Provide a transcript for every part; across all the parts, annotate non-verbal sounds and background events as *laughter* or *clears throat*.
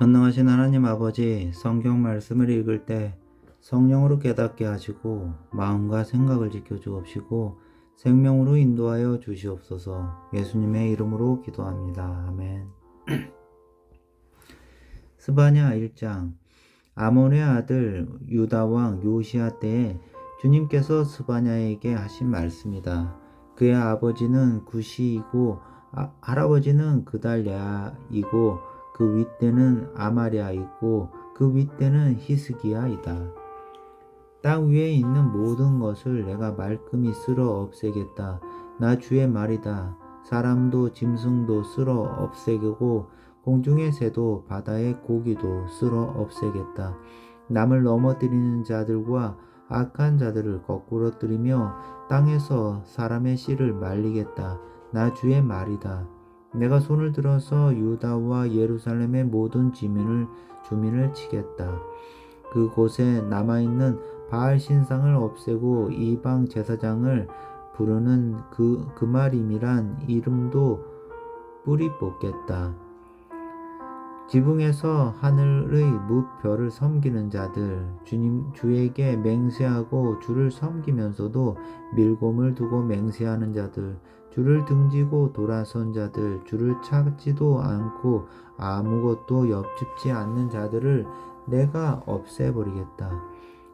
전능하신 하나님 아버지 성경 말씀을 읽을 때 성령으로 깨닫게 하시고 마음과 생각을 지켜 주옵시고 생명으로 인도하여 주시옵소서 예수님의 이름으로 기도합니다. 아멘. *clears throat* 스바냐 1장 아몬의 아들 유다 왕 요시아 때에 주님께서 스바냐에게 하신 말씀이다. 그의 아버지는 구시이고 아, 할아버지는 그달랴이고 그 윗대는 아마랴이고 그 윗대는 히스기야이다. 땅 위에 있는 모든 것을 내가 말끔히 쓸어 없애겠다. 나 주의 말이다. 사람도 짐승도 쓸어 없애고 공중의 새도 바다의 고기도 쓸어 없애겠다. 남을 넘어뜨리는 자들과 악한 자들을 거꾸로 뜨리며 땅에서 사람의 씨를 말리겠다. 나 주의 말이다. 내가 손을 들어서 유다와 예루살렘의 모든 지민을 주민을 치겠다. 그곳에 남아 있는 바알 신상을 없애고 이방 제사장을 부르는 그, 그 말임이란 이름도 뿌리 뽑겠다. 지붕에서 하늘의 무별을 섬기는 자들, 주님, 주에게 맹세하고 주를 섬기면서도 밀곰을 두고 맹세하는 자들, 주를 등지고 돌아선 자들, 주를 찾지도 않고 아무것도 엽집지 않는 자들을 내가 없애버리겠다.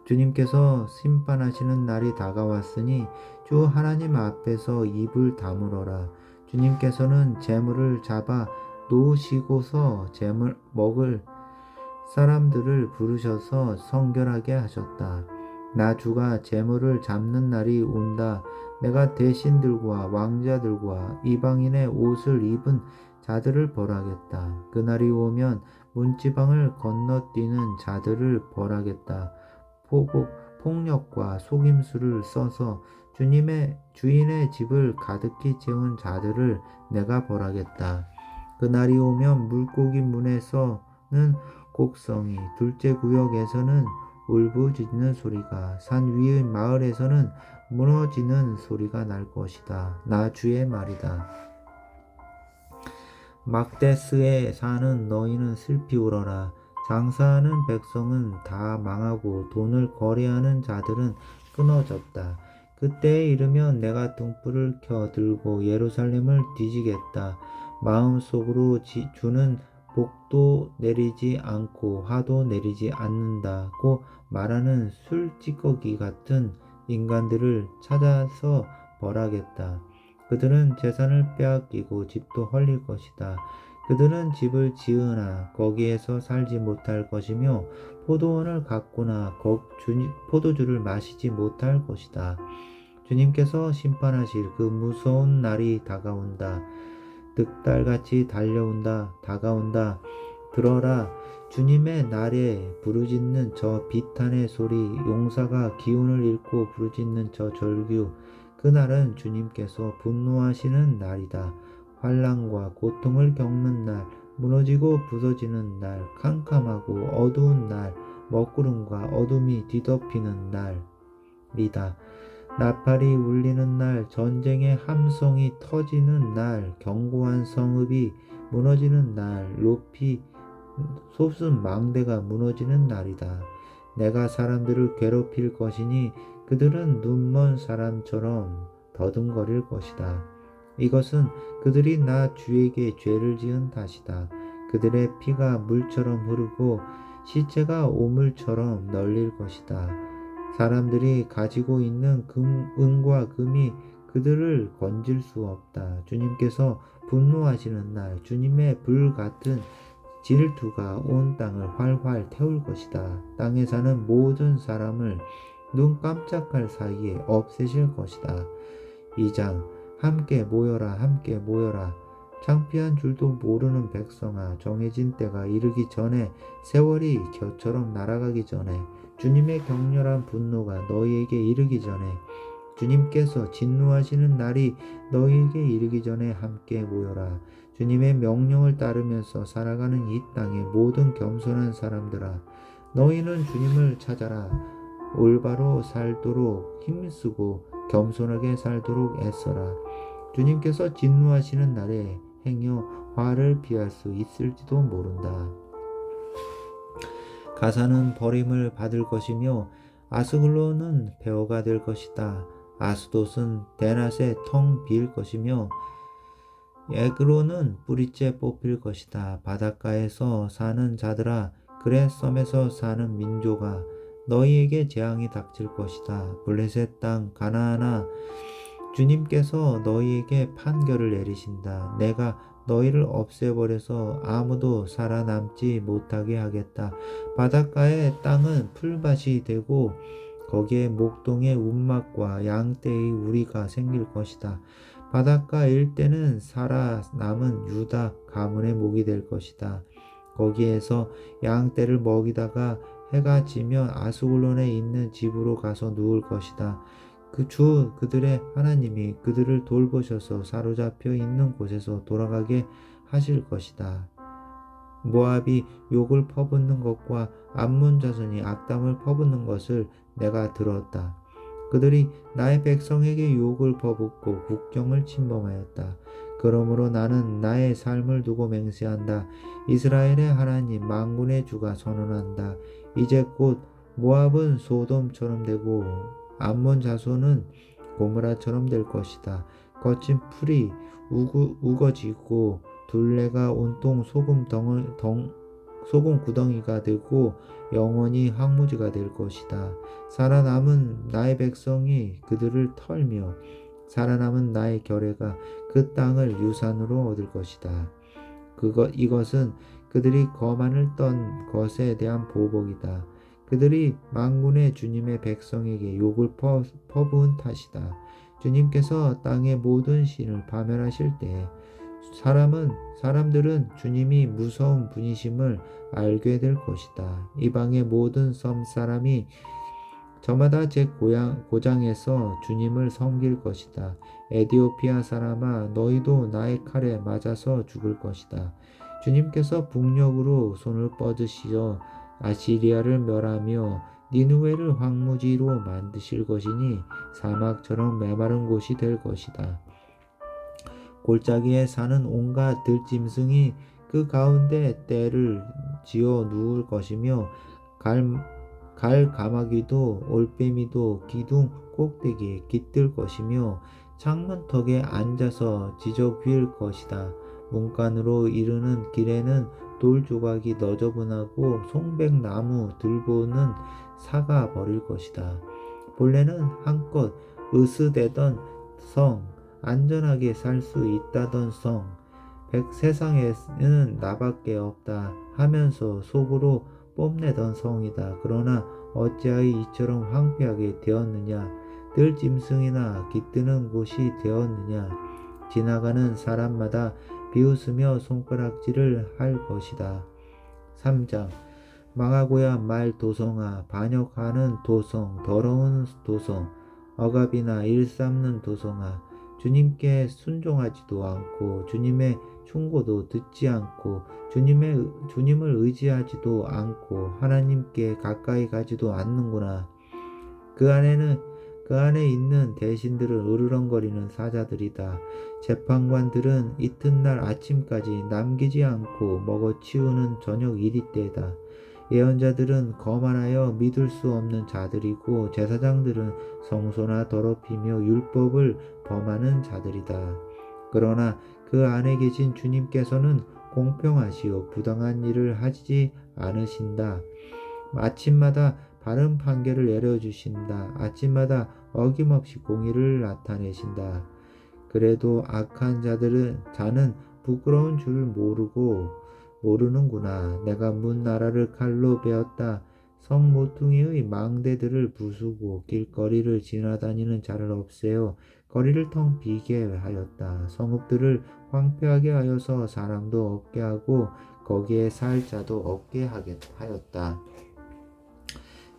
주님께서 심판하시는 날이 다가왔으니 주 하나님 앞에서 입을 다물어라. 주님께서는 재물을 잡아 놓으시고서 재물 먹을 사람들을 부르셔서 성결하게 하셨다. 나 주가 재물을 잡는 날이 온다. 내가 대신들과 왕자들과 이방인의 옷을 입은 자들을 벌하겠다. 그날이 오면 문지방을 건너뛰는 자들을 벌하겠다. 포복, 폭력과 속임수를 써서 주님의 주인의 집을 가득히 채운 자들을 내가 벌하겠다. 그날이 오면 물고기 문에서는 곡성이, 둘째 구역에서는 울부짖는 소리가, 산 위의 마을에서는 무너지는 소리가 날 것이다. 나 주의 말이다. 막데스에 사는 너희는 슬피 울어라. 장사하는 백성은 다 망하고 돈을 거래하는 자들은 끊어졌다. 그때에 이르면 내가 등불을 켜 들고 예루살렘을 뒤지겠다. 마음속으로 주는 복도 내리지 않고 화도 내리지 않는다고 말하는 술찌꺼기 같은 인간들을 찾아서 벌하겠다. 그들은 재산을 빼앗기고 집도 헐릴 것이다. 그들은 집을 지으나 거기에서 살지 못할 것이며 포도원을 갖거나 포도주를 마시지 못할 것이다. 주님께서 심판하실 그 무서운 날이 다가온다. 득달같이 달려온다. 다가온다. 들어라. 주님의 날에 부르짖는 저 비탄의 소리, 용사가 기운을 잃고 부르짖는 저 절규, 그날은 주님께서 분노하시는 날이다. 환란과 고통을 겪는 날, 무너지고 부서지는 날, 캄캄하고 어두운 날, 먹구름과 어둠이 뒤덮이는 날이다. 나팔이 울리는 날, 전쟁의 함성이 터지는 날, 견고한 성읍이 무너지는 날, 높이 솟은 망대가 무너지는 날이다. 내가 사람들을 괴롭힐 것이니 그들은 눈먼 사람처럼 더듬거릴 것이다. 이것은 그들이 나 주에게 죄를 지은 탓이다. 그들의 피가 물처럼 흐르고 시체가 오물처럼 널릴 것이다. 사람들이 가지고 있는 금, 은과 금이 그들을 건질 수 없다. 주님께서 분노하시는 날, 주님의 불 같은 질투가 온 땅을 활활 태울 것이다. 땅에 사는 모든 사람을 눈 깜짝할 사이에 없애실 것이다. 2장 함께 모여라 함께 모여라 창피한 줄도 모르는 백성아 정해진 때가 이르기 전에 세월이 겨처럼 날아가기 전에 주님의 격렬한 분노가 너희에게 이르기 전에 주님께서 진노하시는 날이 너희에게 이르기 전에 함께 모여라 주님의 명령을 따르면서 살아가는 이 땅의 모든 겸손한 사람들아 너희는 주님을 찾아라 올바로 살도록 힘쓰고 겸손하게 살도록 애써라. 주님께서 진노하시는 날에 행여 화를 피할 수 있을지도 모른다. 가사는 버림을 받을 것이며 아스글론은 배어가 될 것이다. 아스돗은 대낮에 텅 비일 것이며 에그로는 뿌리째 뽑힐 것이다. 바닷가에서 사는 자들아 그래 섬에서 사는 민족아 너희에게 재앙이 닥칠 것이다. 블레셋 땅 가나안아 주님께서 너희에게 판결을 내리신다. 내가 너희를 없애버려서 아무도 살아남지 못하게 하겠다. 바닷가의 땅은 풀밭이 되고 거기에 목동의 운막과 양떼의 우리가 생길 것이다. 바닷가 일대는 살아남은 유다 가문의 목이 될 것이다. 거기에서 양떼를 먹이다가 해가 지면 아수글론에 있는 집으로 가서 누울 것이다. 그 주 그들의 하나님이 그들을 돌보셔서 사로잡혀 있는 곳에서 돌아가게 하실 것이다. 모압이 욕을 퍼붓는 것과 암몬 자손이 악담을 퍼붓는 것을 내가 들었다. 그들이 나의 백성에게 욕을 퍼붓고 국경을 침범하였다. 그러므로 나는 나의 삶을 두고 맹세한다. 이스라엘의 하나님 만군의 주가 선언한다. 이제 곧 모압은 소돔처럼 되고 암몬 자손은 고무라처럼 될 것이다. 거친 풀이 우구, 우거지고 둘레가 온통 소금 덩을, 덩, 소금 구덩이가 되고 영원히 황무지가 될 것이다. 살아남은 나의 백성이 그들을 털며 살아남은 나의 결례가 그 땅을 유산으로 얻을 것이다. 그것 이것은 그들이 거만을 떤 것에 대한 보복이다. 그들이 만군의 주님의 백성에게 욕을 퍼, 퍼부은 탓이다. 주님께서 땅의 모든 신을 파멸하실 때 사람은 사람들은 주님이 무서운 분이심을 알게 될 것이다. 이방의 모든 섬 사람이 저마다 제 고향 고장에서 주님을 섬길 것이다. 에디오피아 사람아 너희도 나의 칼에 맞아서 죽을 것이다. 주님께서 북녘으로 손을 뻗으시어 아시리아를 멸하며 니누웨를 황무지로 만드실 것이니 사막처럼 메마른 곳이 될 것이다. 골짜기에 사는 온갖 들짐승이 그 가운데 때를 지어 누울 것이며 갈, 갈 가마귀도 올빼미도 기둥 꼭대기에 깃들 것이며 창문턱에 앉아서 지저귀일 것이다. 문간으로 이르는 길에는 돌 조각이 너저분하고 송백나무 들보는 사가 버릴 것이다. 본래는 한껏 으스대던 성, 안전하게 살 수 있다던 성, 백 세상에는 나밖에 없다 하면서 속으로 뽐내던 성이다. 그러나 어찌하여 이처럼 황폐하게 되었느냐? 늘 짐승이나 깃드는 곳이 되었느냐? 지나가는 사람마다 비웃으며 손가락질을 할 것이다. 3장 망하고야 말 도성아 반역하는 도성 더러운 도성 억압이나 일삼는 도성아 주님께 순종하지도 않고 주님의 충고도 듣지 않고 주님의 주님을 의지하지도 않고 하나님께 가까이 가지도 않는구나. 그 안에는 그 안에 있는 대신들은 으르렁거리는 사자들이다. 재판관들은 이튿날 아침까지 남기지 않고 먹어 치우는 저녁 이리 때다. 예언자들은 거만하여 믿을 수 없는 자들이고 제사장들은 성소나 더럽히며 율법을 범하는 자들이다. 그러나 그 안에 계신 주님께서는 공평하시오 부당한 일을 하지 않으신다. 아침마다 바른 판결을 내려주신다. 아침마다 어김없이 공의를 나타내신다. 그래도 악한 자들은 자는 부끄러운 줄 모르고 모르는구나. 내가 문 나라를 칼로 베었다. 성 모퉁이의 망대들을 부수고 길거리를 지나다니는 자를 없애어 거리를 텅 비게 하였다. 성읍들을 황폐하게 하여서 사람도 없게 하고 거기에 살 자도 없게 하였다.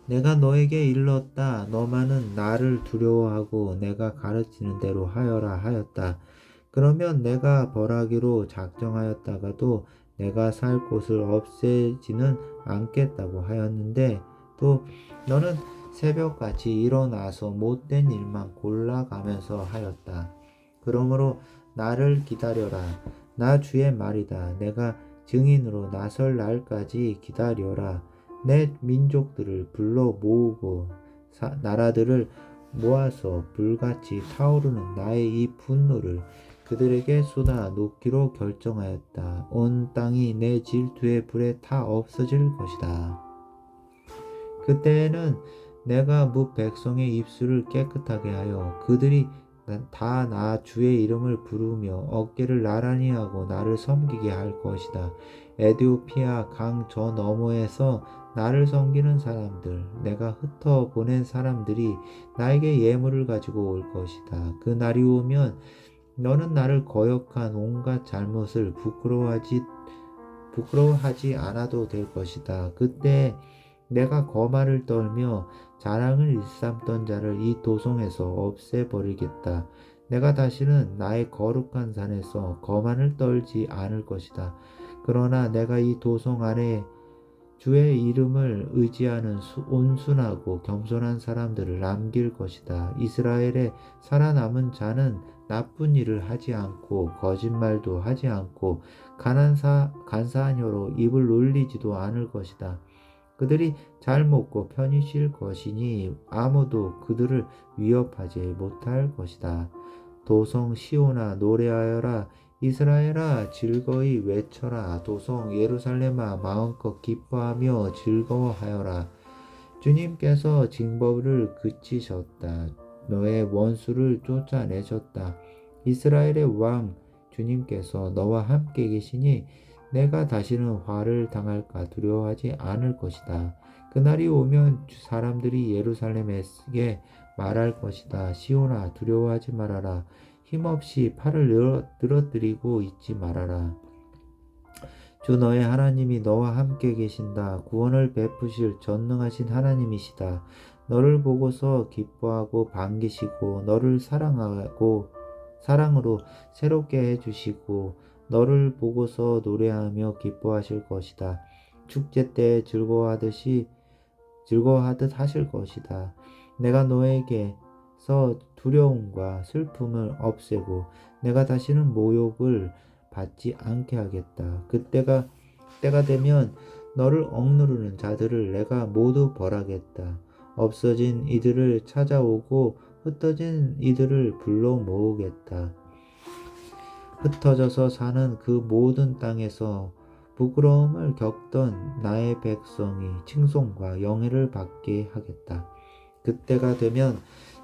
내가 너에게 일렀다. 너만은 나를 두려워하고 내가 가르치는 대로 하여라 하였다. 그러면 내가 벌하기로 작정하였다가도 내가 살 곳을 없애지는 않겠다고 하였는데 또 너는 새벽같이 일어나서 못된 일만 골라가면서 하였다. 그러므로 나를 기다려라. 나 주의 말이다. 내가 증인으로 나설 날까지 기다려라. 내 민족들을 불러 모으고 사- 나라들을 모아서 불같이 타오르는 나의 이 분노를 그들에게 쏟아 놓기로 결정하였다. 온 땅이 내 질투의 불에 타 없어질 것이다. 그때에는 내가 무 백성의 입술을 깨끗하게 하여 그들이 다 나 주의 이름을 부르며 어깨를 나란히 하고 나를 섬기게 할 것이다. 에디오피아 강 저 너머에서 나를 섬기는 사람들, 내가 흩어 보낸 사람들이 나에게 예물을 가지고 올 것이다. 그 날이 오면 너는 나를 거역한 온갖 잘못을 부끄러워하지 부끄러워하지 않아도 될 것이다. 그때 내가 거만을 떨며 자랑을 일삼던 자를 이 도성에서 없애버리겠다. 내가 다시는 나의 거룩한 산에서 거만을 떨지 않을 것이다. 그러나 내가 이 도성 안에 주의 이름을 의지하는 수- 온순하고 겸손한 사람들을 남길 것이다. 이스라엘에 살아남은 자는 나쁜 일을 하지 않고 거짓말도 하지 않고 가난사, 간사한 혀로 입을 놀리지도 않을 것이다. 그들이 잘 먹고 편히 쉴 것이니 아무도 그들을 위협하지 못할 것이다. 도성 시오나 노래하여라 이스라엘아 즐거이 외쳐라. 도성 예루살렘아 마음껏 기뻐하며 즐거워하여라. 주님께서 징벌을 그치셨다. 너의 원수를 쫓아내셨다. 이스라엘의 왕 주님께서 너와 함께 계시니 내가 다시는 화를 당할까 두려워하지 않을 것이다. 그날이 오면 사람들이 예루살렘에게 말할 것이다. 시온아 두려워하지 말아라 힘없이 팔을 늘어- 늘어뜨리고 있지 말아라. 주 너의 하나님이 너와 함께 계신다. 구원을 베푸실 전능하신 하나님이시다. 너를 보고서 기뻐하고 반기시고 너를 사랑하고 사랑으로 새롭게 해주시고 너를 보고서 노래하며 기뻐하실 것이다. 축제 때 즐거워하듯이 즐거워하듯 하실 것이다. 내가 너에게 서 두려움과 슬픔을 없애고 내가 다시는 모욕을 받지 않게 하겠다. 그때가 때가 되면 너를 억누르는 자들을 내가 모두 벌하겠다. 없어진 이들을 찾아오고 흩어진 이들을 불러 모으겠다. 흩어져서 사는 그 모든 땅에서 부끄러움을 겪던 나의 백성이 칭송과 영예를 받게 하겠다. 그때가 되면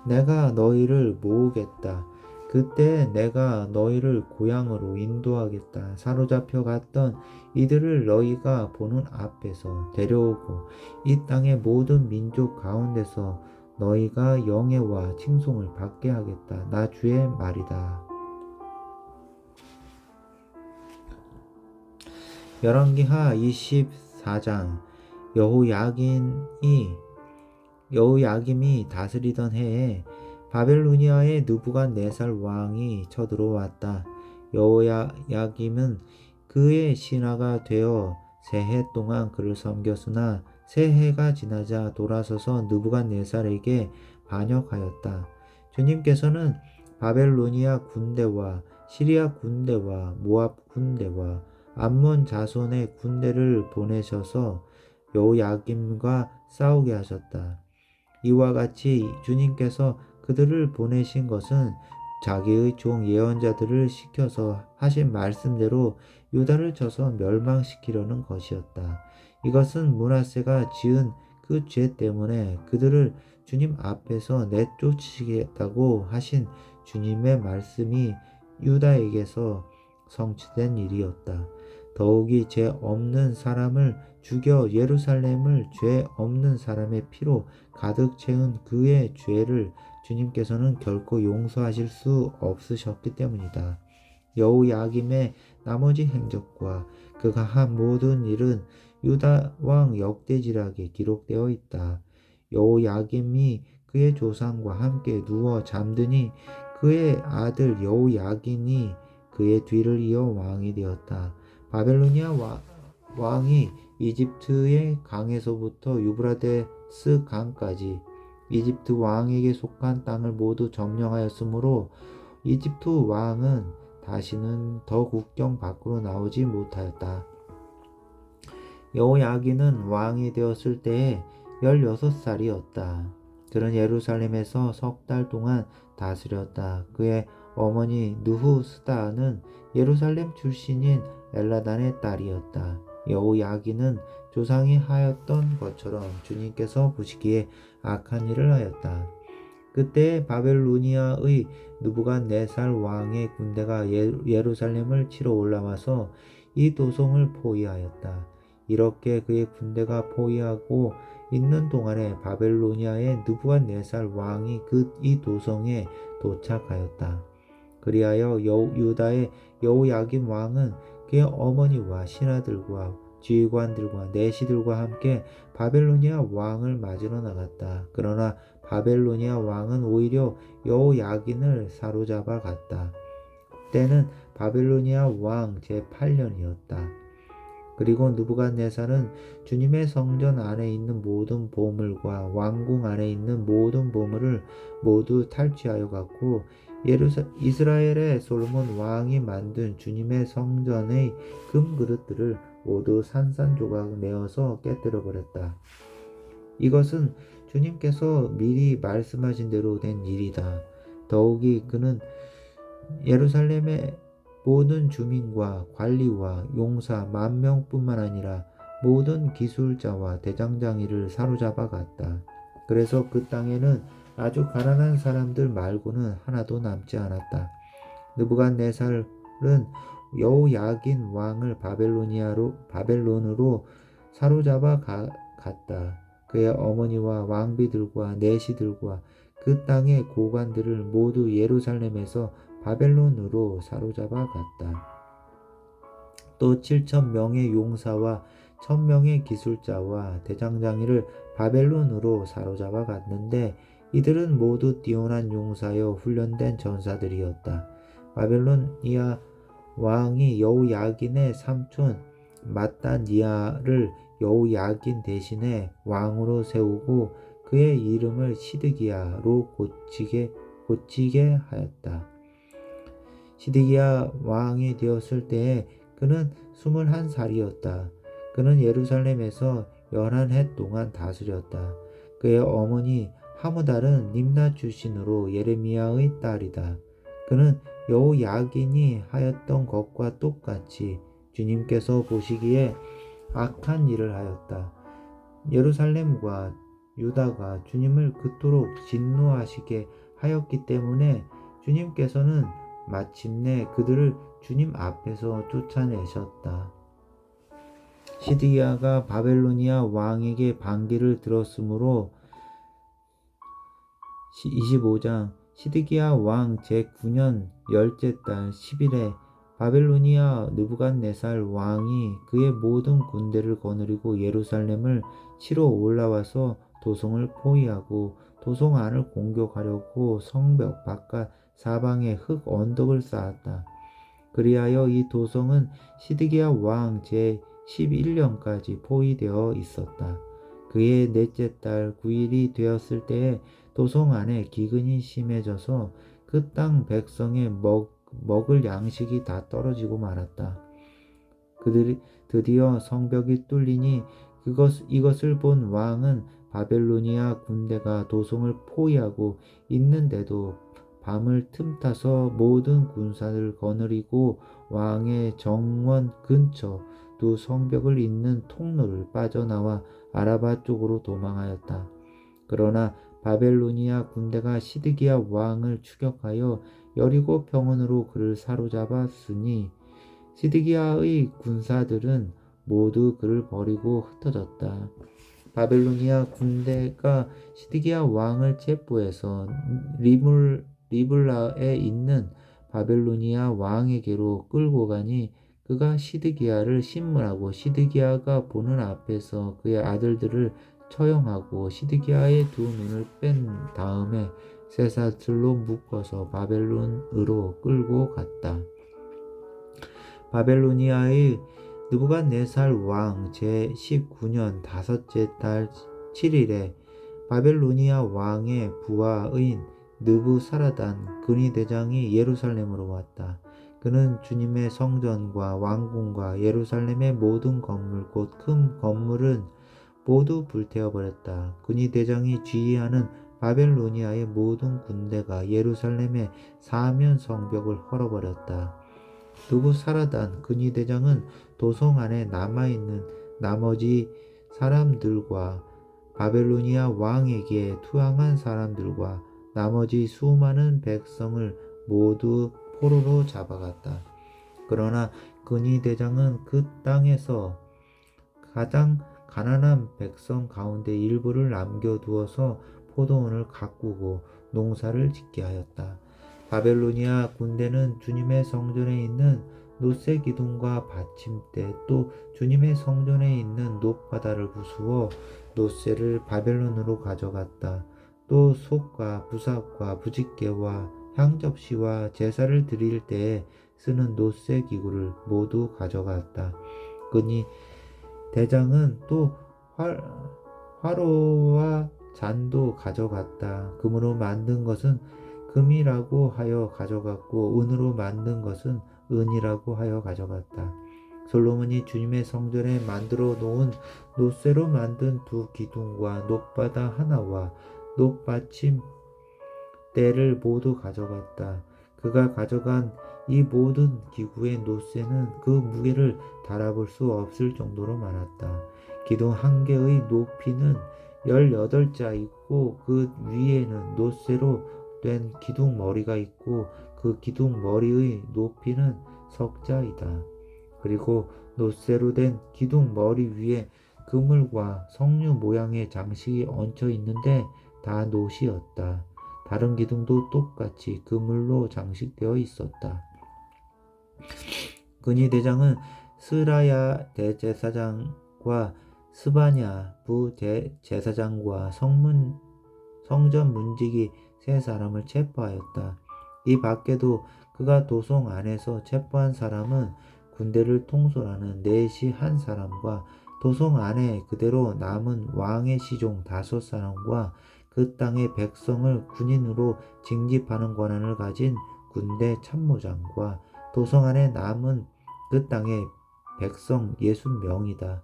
내가 너희를 모으겠다. 그때 내가 너희를 고향으로 인도하겠다. 사로잡혀 갔던 이들을 너희가 보는 앞에서 데려오고 이 땅의 모든 민족 가운데서 너희가 영예와 칭송을 받게 하겠다. 나 주의 말이다. 열왕기하 24장 여호야긴이 여호야김이 다스리던 해에 바벨로니아의 느부갓네살 왕이 쳐들어왔다. 여호야김은 그의 신하가 되어 세해 동안 그를 섬겼으나 세 해가 지나자 돌아서서 느부갓네살에게 반역하였다. 주님께서는 바벨로니아 군대와 시리아 군대와 모압 군대와 암몬 자손의 군대를 보내셔서 여호야김과 싸우게 하셨다. 이와 같이 주님께서 그들을 보내신 것은 자기의 종 예언자들을 시켜서 하신 말씀대로 유다를 쳐서 멸망시키려는 것이었다. 이것은 문하세가 지은 그 죄 때문에 그들을 주님 앞에서 내쫓으시겠다고 하신 주님의 말씀이 유다에게서 성취된 일이었다. 더욱이 죄 없는 사람을 죽여 예루살렘을 죄 없는 사람의 피로 가득 채운 그의 죄를 주님께서는 결코 용서하실 수 없으셨기 때문이다. 여호야김의 나머지 행적과 그가 한 모든 일은 유다 왕 역대지락에 기록되어 있다. 여호야김이 그의 조상과 함께 누워 잠드니 그의 아들 여호야긴이 그의 뒤를 이어 왕이 되었다. 바벨로니아 와- 왕이 이집트의 강에서부터 유브라데스 강까지 이집트 왕에게 속한 땅을 모두 점령하였으므로 이집트 왕은 다시는 더 국경 밖으로 나오지 못하였다. 여호야긴은 왕이 되었을 때에 16살이었다. 그는 예루살렘에서 석 달 동안 다스렸다. 그의 어머니 누후스다는 예루살렘 출신인 엘라단의 딸이었다. 여호야긴은 조상이 하였던 것처럼 주님께서 보시기에 악한 일을 하였다. 그때 바벨로니아의 누부갓네살 왕의 군대가 예- 예루살렘을 치러 올라와서 이 도성을 포위하였다. 이렇게 그의 군대가 포위하고 있는 동안에 바벨로니아의 느부갓네살 왕이 그 이 도성에 도착하였다. 그리하여 여, 유다의 여호야긴 왕은 그의 어머니와 신하들과 지휘관들과 내시들과 함께 바벨로니아 왕을 맞으러 나갔다. 그러나 바벨로니아 왕은 오히려 여호야긴을 사로잡아 갔다. 때는 바벨로니아 왕 제8년이었다. 그리고 누부갓네살은 주님의 성전 안에 있는 모든 보물과 왕궁 안에 있는 모든 보물을 모두 탈취하여 갔고 예루사, 이스라엘의 솔로몬 왕이 만든 주님의 성전의 금 그릇들을 모두 산산조각 내어서 깨뜨려 버렸다. 이것은 주님께서 미리 말씀하신 대로 된 일이다. 더욱이 그는 예루살렘의 모든 주민과 관리와 용사 만 명뿐만 아니라 모든 기술자와 대장장이를 사로잡아 갔다. 그래서 그 땅에는 아주 가난한 사람들 말고는 하나도 남지 않았다. 느부갓네살은 여호야긴 왕을 바벨로니아로 바벨론으로 사로잡아 가, 갔다. 그의 어머니와 왕비들과 내시들과 그 땅의 고관들을 모두 예루살렘에서 바벨론으로 사로잡아 갔다. 또 7천 명의 용사와 1000명의 기술자와 대장장이를 바벨론으로 사로잡아 갔는데 이들은 모두 뛰어난 용사여 훈련된 전사들이었다. 바벨로니아 왕이 여우야긴의 삼촌 마따니아를 여우야긴 대신에 왕으로 세우고 그의 이름을 시드기야로 고치게 고치게 하였다. 시드기야 왕이 되었을 때에 그는 21살이었다. 그는 예루살렘에서 11해 동안 다스렸다. 그의 어머니 하무달은 림나 출신으로 예레미야의 딸이다. 그는 여호야긴이 하였던 것과 똑같이 주님께서 보시기에 악한 일을 하였다. 예루살렘과 유다가 주님을 그토록 진노하시게 하였기 때문에 주님께서는 마침내 그들을 주님 앞에서 쫓아내셨다. 시드기야가 바벨로니아 왕에게 반기를 들었으므로 25장 시드기야 왕 제9년 열째 달 10일에 바벨로니아 느부갓네살 왕이 그의 모든 군대를 거느리고 예루살렘을 치러 올라와서 도성을 포위하고 도성 안을 공격하려고 성벽 바깥 사방에 흙 언덕을 쌓았다. 그리하여 이 도성은 시드기야 왕 제 11년까지 포위되어 있었다. 그의 넷째 달 9일이 되었을 때에 도성 안에 기근이 심해져서 그 땅 백성의 먹, 먹을 양식이 다 떨어지고 말았다. 그들이 드디어 성벽이 뚫리니 그것, 이것을 본 왕은 바벨로니아 군대가 도성을 포위하고 있는데도 밤을 틈타서 모든 군사를 거느리고 왕의 정원 근처 두 성벽을 잇는 통로를 빠져나와 아라바 쪽으로 도망하였다. 그러나 바벨로니아 군대가 시드기야 왕을 추격하여 여리고 병원으로 그를 사로잡았으니 시드기야의 군사들은 모두 그를 버리고 흩어졌다. 바벨로니아 군대가 시드기야 왕을 체포해서 리물, 리블라에 있는 바벨로니아 왕에게로 끌고 가니 그가 시드기야를 신문하고 시드기야가 보는 앞에서 그의 아들들을 처형하고 시드기야의 두 눈을 뺀 다음에 쇠사슬로 묶어서 바벨론으로 끌고 갔다. 바벨로니아의 느부갓네살 왕 제19년 다섯째 달 7일에 바벨로니아 왕의 부하인 느부사라단 근위 대장이 예루살렘으로 왔다. 그는 주님의 성전과 왕궁과 예루살렘의 모든 건물 곧 큰 건물은 모두 불태워 버렸다. 군이 대장이 지휘하는 바벨로니아의 모든 군대가 예루살렘의 사면 성벽을 헐어버렸다. 누부사라단 근위 대장은 도성 안에 남아 있는 나머지 사람들과 바벨로니아 왕에게 투항한 사람들과 나머지 수많은 백성을 모두 포로로 잡아갔다. 그러나 근위 대장은 그 땅에서 가장 가난한 백성 가운데 일부를 남겨두어서 포도원을 가꾸고 농사를 짓게 하였다. 바벨로니아 군대는 주님의 성전에 있는 노새 기둥과 받침대 또 주님의 성전에 있는 높바다를 부수어 노새를 바벨론으로 가져갔다. 또 속과 부삽과 부직개와 향접시와 제사를 드릴 때에 쓰는 노새 기구를 모두 가져갔다. 그니 대장은 또 활, 화로와 잔도 가져갔다. 금으로 만든 것은 금이라고 하여 가져갔고 은으로 만든 것은 은이라고 하여 가져갔다. 솔로몬이 주님의 성전에 만들어 놓은 노쇠로 만든 두 기둥과 높바다 하나와 높받침 때를 모두 가져갔다. 그가 가져간 이 모든 기구의 노쇠는 그 무게를 달아볼 수 없을 정도로 많았다. 기둥 한 개의 높이는 18자이고 그 위에는 노쇠로 된 기둥 머리가 있고 그 기둥 머리의 높이는 석자이다. 그리고 노쇠로 된 기둥 머리 위에 그물과 석류 모양의 장식이 얹혀 있는데 다 노시였다. 다른 기둥도 똑같이 그물로 장식되어 있었다. 근위 대장은 스라야 대제사장과 스바냐 부제사장과 성문 성전 문지기 세 사람을 체포하였다. 이 밖에도 그가 도성 안에서 체포한 사람은 군대를 통솔하는 넷이 한 사람과 도성 안에 그대로 남은 왕의 시종 다섯 사람과 그 땅의 백성을 군인으로 징집하는 권한을 가진 군대 참모장과 도성 안에 남은 그 땅의 백성 예수 명이다.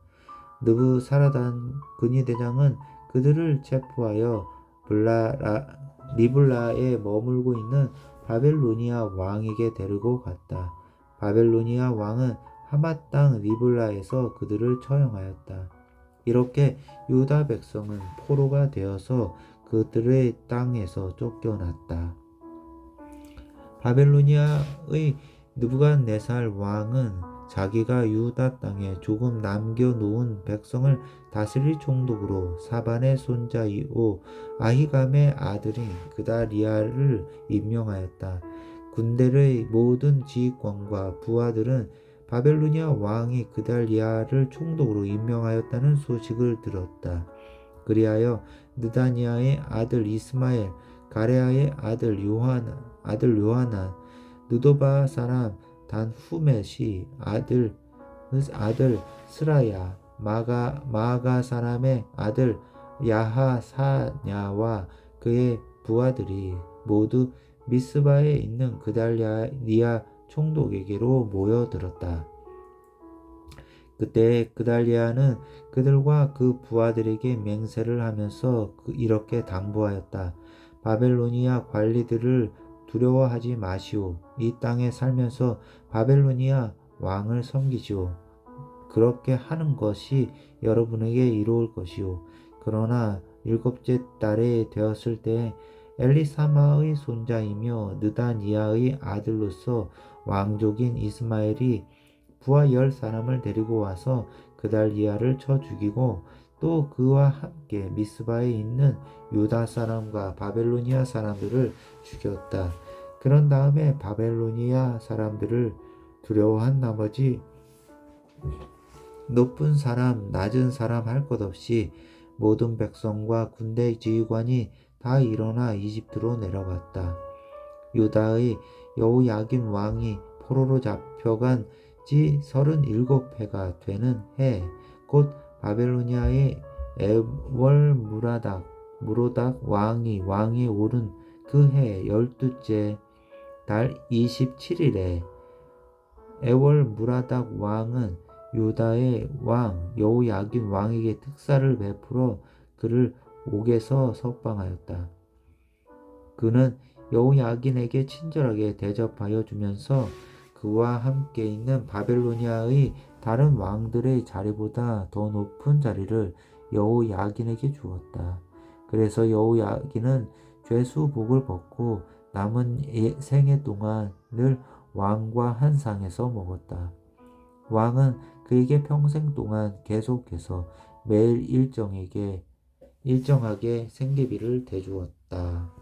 느부사라단 근위 대장은 그들을 체포하여 블라라, 리블라에 머물고 있는 바벨로니아 왕에게 데리고 갔다. 바벨로니아 왕은 하마 땅 리블라에서 그들을 처형하였다. 이렇게 유다 백성은 포로가 되어서 그들의 땅에서 쫓겨났다. 바벨로니아의 느부갓네살 왕은 자기가 유다 땅에 조금 남겨놓은 백성을 다스릴 총독으로 사반의 손자이오 아히감의 아들인 그다리아를 임명하였다. 군대의 모든 지휘권과 부하들은 바벨로니아 왕이 그달리아를 총독으로 임명하였다는 소식을 들었다. 그리하여 느다니아의 아들 이스마엘, 가레아의 아들 요한, 아들 요하난, 느도바 사람 단 후멧이 아들 아들 스라야, 마가 마가 사람의 아들 야하사냐와 그의 부하들이 모두 미스바에 있는 그달리아 총독에게로 모여들었다. 그때 그달리아는 그들과 그 부하들에게 맹세를 하면서 그 이렇게 당부하였다. 바벨로니아 관리들을 두려워하지 마시오. 이 땅에 살면서 바벨로니아 왕을 섬기시오. 그렇게 하는 것이 여러분에게 이로울 것이오. 그러나 일곱째 달에 되었을 때 엘리사마의 손자이며 느다니아의 아들로서 왕족인 이스마엘이 부하 열 사람을 데리고 와서 그달리아를 쳐 죽이고 또 그와 함께 미스바에 있는 유다 사람과 바벨로니아 사람들을 죽였다. 그런 다음에 바벨로니아 사람들을 두려워한 나머지 높은 사람, 낮은 사람 할 것 없이 모든 백성과 군대 지휘관이 다 일어나 이집트로 내려갔다. 유다의 여호야긴 왕이 포로로 잡혀간 지 37해가 되는 해, 곧 바벨로니아의 에월 무라닥, 무로닥 왕이 왕에 오른 그 해 열두째 달 27일에 에월 무라닥 왕은 유다의 왕 여호야긴 왕에게 특사를 베풀어 그를 옥에서 석방하였다. 그는 여호야긴에게 친절하게 대접하여 주면서 그와 함께 있는 바벨로니아의 다른 왕들의 자리보다 더 높은 자리를 여호야긴에게 주었다. 그래서 여호야긴은 죄수복을 벗고 남은 예- 생애 동안을 왕과 한 상에서 먹었다. 왕은 그에게 평생 동안 계속해서 매일 일정에게 일정하게 생계비를 대주었다.